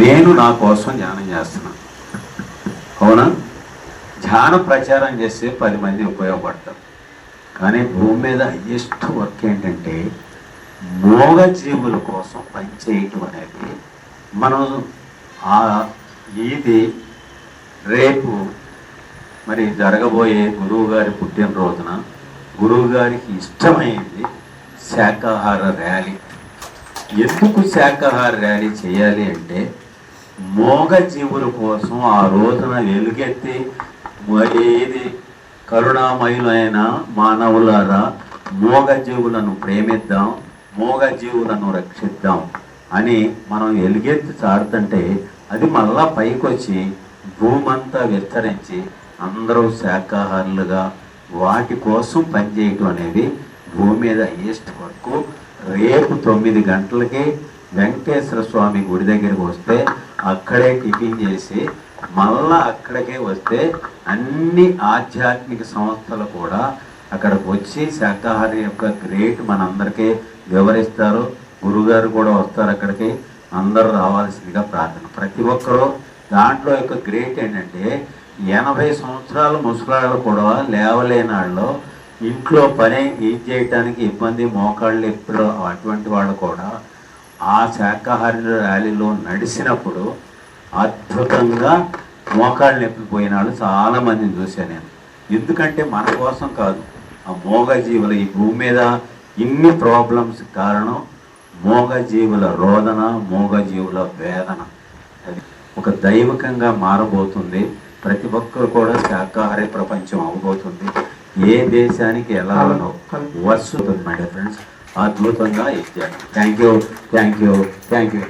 నేను నా కోసం ధ్యానం చేస్తున్నాను అవునా? ధ్యాన ప్రచారం చేస్తే పది మంది ఉపయోగపడతారు. కానీ భూమి మీద హయ్యెస్ట్ వర్క్ ఏంటంటే మోగ జీవుల కోసం పనిచేయటం అనేది. మనం ఆ ఇది రేపు మరి జరగబోయే గురువు గారి పుట్టినరోజున గురువు గారికి ఇష్టమైంది శాకాహార ర్యాలీ. ఎందుకు శాకాహార ర్యాలీ చేయాలి అంటే మోగ జీవుల కోసం ఆ రోజున ఎలుగెత్తి ఏది కరుణామయులైన మానవులారా మోగ జీవులను ప్రేమిద్దాం మోగ జీవులను రక్షిద్దాం అని మనం ఎలుగెత్తి చాడుతుంటే అది మళ్ళా పైకొచ్చి భూమంతా విస్తరించి అందరూ శాఖాహారులుగా వాటి కోసం పనిచేయటం అనేది భూమి మీద ఈస్ట్ వరకు రేపు తొమ్మిది గంటలకి వెంకటేశ్వర స్వామి గుడి దగ్గరికి వస్తే అక్కడే టిఫిన్ చేసి మళ్ళా అక్కడికే వస్తే అన్ని ఆధ్యాత్మిక సంస్థలు కూడా అక్కడికి వచ్చి శాకాహారి యొక్క గ్రేట్ మనందరికీ వివరిస్తారు. గురుగారు కూడా వస్తారు అక్కడికి. అందరూ రావాల్సిందిగా ప్రార్థన. ప్రతి ఒక్కరూ దాంట్లో యొక్క గ్రేట్ ఏంటంటే ఎనభై సంవత్సరాల ముసలాళ్ళు కూడా లేవలేని వాళ్ళు ఇంట్లో పని ఏం చేయటానికి ఇబ్బంది మోకాళ్ళు ఎప్పుడు అటువంటి వాళ్ళు కూడా ఆ శాకాహారి ర్యాలీలో నడిచినప్పుడు అద్భుతంగా మోకాళ్ళు నొప్పి పోయిన వాళ్ళు చాలా మందిని చూశాను నేను. ఎందుకంటే మన కోసం కాదు. ఆ మోగ జీవుల ఈ భూమి మీద ఇన్ని ప్రాబ్లమ్స్ కారణం మోగ జీవుల రోదన మోగ జీవుల వేదన. అది ఒక దైవకంగా మారబోతుంది. ప్రతి ఒక్కరు కూడా శాకాహార ప్రపంచం అవబోతుంది. ఏ దేశానికి వస్తుంది మై ఫ్రెండ్స్ అద్భుతంగా ఇచ్చారు thank you thank you thank you